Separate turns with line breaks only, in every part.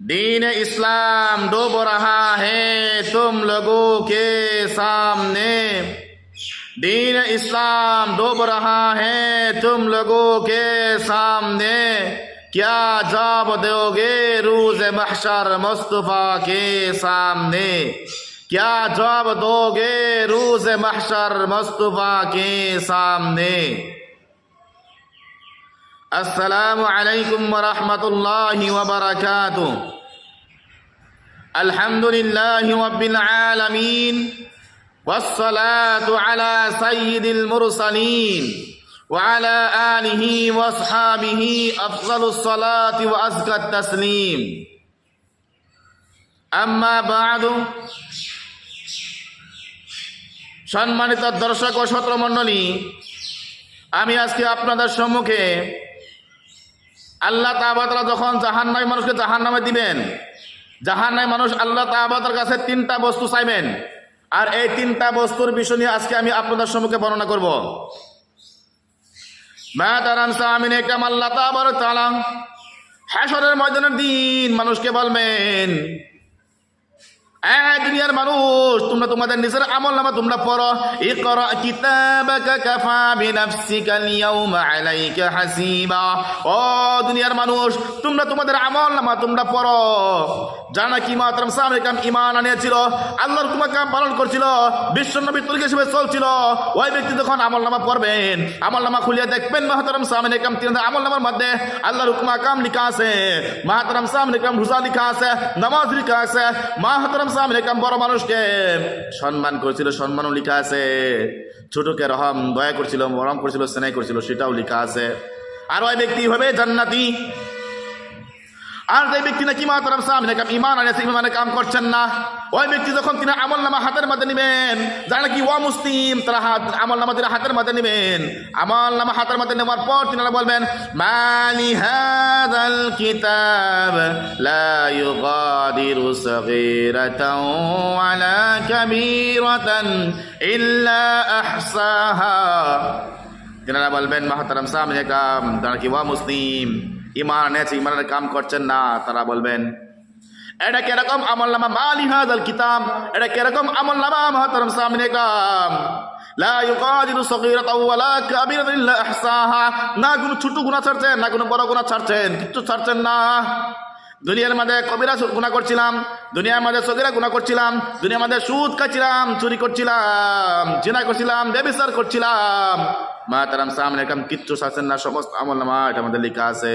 دین اسلام ڈوب رہا ہے تم لوگوں کے سامنے۔ دین اسلام ڈوب رہا ہے تم لوگوں کے سامنے۔ کیا جواب دو گے روز محشر مصطفیٰ کے سامنے؟ کیا جواب دو گے روز محشر مصطفیٰ کے سامنے؟ ورحمة الله وبركاته الحمد لله رب العالمين والصلاة على سيد المرسلين وعلى آله وأصحابه أفضل الصلاة وأزكى التسليم أما بعد সম্মানিত দর্শক ও সত্র মণ্ডলী আমি আজকে আপনাদের সম্মুখে আল্লাহ তাবাতরা যখন জাহান নামে মানুষকে জাহান নামে দিবেন জাহান নামে মানুষ আল্লাহ তাবাতার কাছে তিনটা বস্তু চাইবেন। আর এই তিনটা বস্তুর বিষয় নিয়ে আজকে আমি আপনাদের সম্মুখে বর্ণনা করব। হাসরের ময়দানের দিন মানুষকে বলবেন দুনিয়ার মানুষ, তোমরা তোমাদের নিজের আমল নামা তোমরা পড়ো। ইকরা কিতাবাকা কাফা বিনাফসিকা আল-ইয়াউমা আলাইকা হাসিবা। ও দুনিয়ার মানুষ, তোমরা তোমাদের আমল নামা তোমরা পড়ো। জানা কি মাতরম সামনে কাম ইমান আনিয়েছিল আল্লাহর তোমার কাম পালন করছিল বিশ্বনবী তুর্কি হিসেবে চলছিল, ওই ব্যক্তি যখন আমল নামা পড়বেন, আমল নামা খুলিয়ে দেখবেন মাহাতরম সামনে কাম তিনটা আমল নামার মধ্যে আল্লাহর হুকুমা কাম লিখা আছে, মাহাতরম সামনে কাম রোজা লিখা আছে, নামাজ লিখা আছে, মাহাতরম সামনে কাম বড় মানুষকে সম্মান করেছিল, সম্মানও লিখা আছে। ছোটকে রহম, দয়া করছিল, মরম করছিল, স্নেহ করছিল, সেটাও লিখা আছে। আর ওই ব্যক্তি হবে জান্নাতি। আর যে ব্যক্তি নাকি মাতারাম সামনে কাম ইমান আনেছে ইমানে কাম করছেন না। ওই ব্যক্তি যখন তিনি আমল নামা হাতের মধ্যে নেবেন যারা নাকি ওয়া মুসলিম, তারা হাত, আমল নামা তিনি হাতের মধ্যে নেবেন। আমল নামা হাতের মধ্যে নেওয়ার পর তিনারা বলবেন, মালি হাদাল কিতাব লা ইউগাদিরু সগীরাতাও ওয়ালা কাবীরাতান ইল্লা আহসাহা। তিনারা বলবেন, মাহাতারাম সামনে কাম তারা কি ওয়া মুসলিম? ইমান এনেছে ইমানের কাম করছেন না? তারা বলবেন এটা কীরকম আমল নামা? মালি হাজাল কিতাব। এটা কীরকম আমল নামা? মাহাতারাম সামনে কাম। লা ইউকাদিরু সগীরাতাও ওয়ালা কাবীরাতান ইল্লা আহসাহা। না কোনো ছোট গুনাহ ছাড়ছেন, না কোনো বড় গুনাহ ছাড়ছেন। কিচ্ছু ছাড়ছেন না। দুনিয়ার মধ্যে কবিরা গুণা করছিলাম। দুনিয়ার মধ্যে সগিরা গুণা করছিলাম। দুনিয়ার মধ্যে সুদ খাচ্ছিলাম চুরি করছিলাম, জিনা করছিলাম, বেবিচার করছিলাম। মা তারাম সামনে কাম, কিচ্ছু শাসেন না। সমস্ত আমল নামা এটা আমাদের লেখা আছে।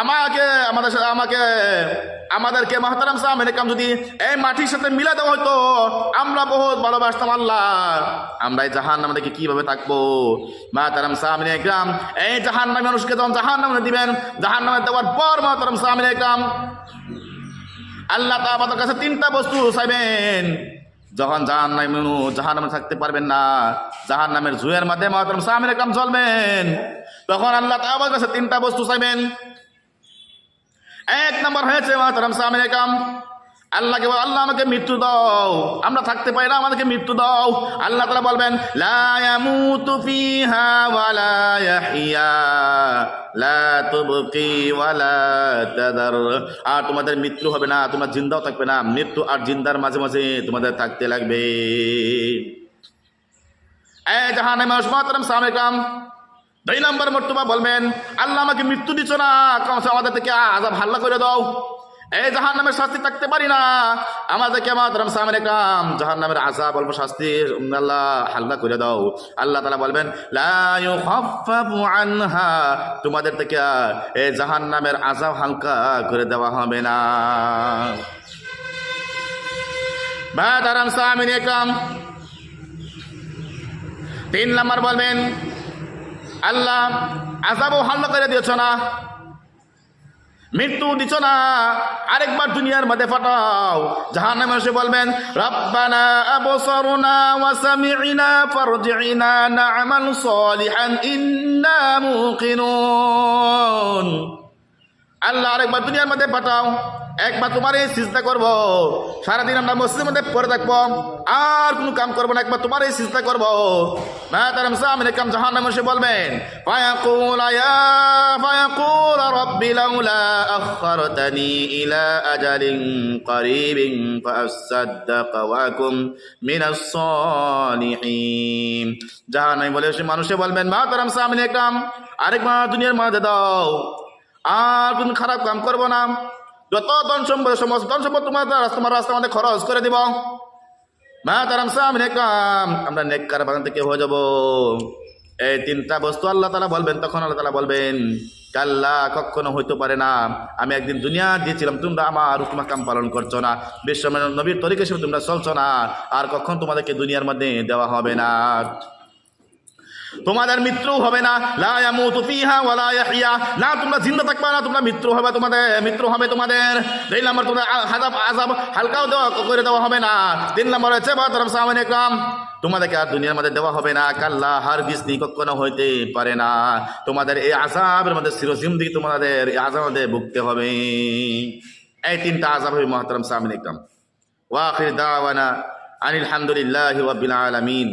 আমাকে, আমাদের সাথে, আমাকে, আমাদেরকে মাহতারাম সাহেব কাম যদি এই মাটির সাথে মিলে দেওয়া হতো আমরা বহুত ভালোবাসতাম আল্লাহ। আমরা এই জাহান আমাদেরকে কীভাবে থাকব? মাহতারাম সাহামিন গ্রাম এই জাহান নামে মানুষকে যখন জাহান নামে দিবেন জাহান নামে দেওয়ার পর মাহতারাম সাহামিন গ্রাম আল্লাহ তা আমাদের কাছে তিনটা বস্তু চাইবেন। যখন জাহান নামে জাহান নামে থাকতে পারবেন না জাহান নামের জুয়ের মাধ্যমে মাহতারাম সাহামিন গ্রাম চলবেন। তখন আল্লাহ তা আমার কাছে তিনটা বস্তু চাইবেন। এক নম্বর হয়েছে মাতারাম সামনে কাম আল্লাহকে আল্লাহ আমাকে মৃত্যু দাও। আমরা থাকতে পারি না, আমাদেরকে মৃত্যু দাও। আল্লাহ তারা বলবেন আর তোমাদের মৃত্যু হবে না, তোমার জিন্দাও থাকবে না। মৃত্যু আর জিন্দার মাঝে মাঝে তোমাদের থাকতে লাগবে। এই জাহানে মানুষ মাতারাম সামনে কাম দুই নম্বর মর্তবা বলবেন, আল্লাহ আমাকে মৃত্যু দিচ্ছ না, কমসে আমাদের থেকে আজাব হাল্লা করে দাও। এই জাহান নামের শাস্তি থাকতে পারি না। আমাদেরকে মাতরম সামনে কাম জাহান নামের আজাব অল্প শাস্তি আল্লাহ হাল্লা করে দাও। আল্লাহ তালা বলবেন আনহা, তোমাদের থেকে এই জাহান নামের আজাব হালকা করে দেওয়া হবে না। বাদারাম সামিনে কাম তিন নম্বর বলবেন আল্লাহ আজাবও হাল্লা করে দিয়েছ না? মৃত্যু দিছ না? আরেকবার দুনিয়ার মধ্যে ফাটাও। জাহান নামে এসে বলবেন, রব্বানা আবসারনা ওয়া সামি'না ফারজি'না না'মাল সালিহান, ইন্না মুকিনুন। আল্লাহ আরেকবার দুনিয়ার মধ্যে পাঠাও একবার তোমার এই চিন্তা করব। সারাদিন আমরা মসজিদের মধ্যে পড়ে থাকব। আর কোনো কাম করব না, একবার তোমার এই চিন্তা করব। না তার সামনে কাম জাহান নামে এসে বলবেন আয়া জাহান বলে সে মানুষে বলবেন আরেকবার দুনিয়ার মধ্যে দাও। আর কোন খারাপ কাম করব না। যত ধন সম্পদ, সমস্ত ধন সম্পদ তোমার তোমার রাস্তা আমাদের খরচ করে দিব। মা তারাম সামনে কাম আমরা নেককার বাগান থেকে হয়ে যাব। এই তিনটা বস্তু আল্লাহ তালা বলবেন, তখন আল্লাহ তালা বলবেন, কাল্লা কখনো হইতে পারে না। আমি একদিন দুনিয়া দিয়েছিলাম তোমরা আমার হুকুমা কাম পালন করছ না। বিশ্ব নবীর তরিকে হিসেবে তোমরা চলছো না। আর কখন তোমাদেরকে দুনিয়ার মধ্যে দেওয়া হবে না। তোমাদের মৃত্যু হবে না। না, তোমরা জিন্দা থাকবে না, তোমরা মৃত্যু হবে তোমাদের, মৃত্যু হবে তোমাদের। দুই নম্বর তোমাদের আযাব আযাব হালকাও দেওয়া করে দেওয়া হবে না। তিন নম্বর হচ্ছে বা সামনে কাম তোমাদেরকে আর দুনিয়ার মধ্যে দেওয়া হবে না। কাল্লা হার গিসনি কখনো হইতে পারে না। তোমাদের এই আযাবের মধ্যে চিরজিন্দগি তোমাদের এই মধ্যে ভুগতে হবে। এই তিনটা আযাব হবে মহতরম সামনে কাম ওয়া আখির দাওয়ানা আনিল হামদুলিল্লাহি রাব্বিল আলামিন।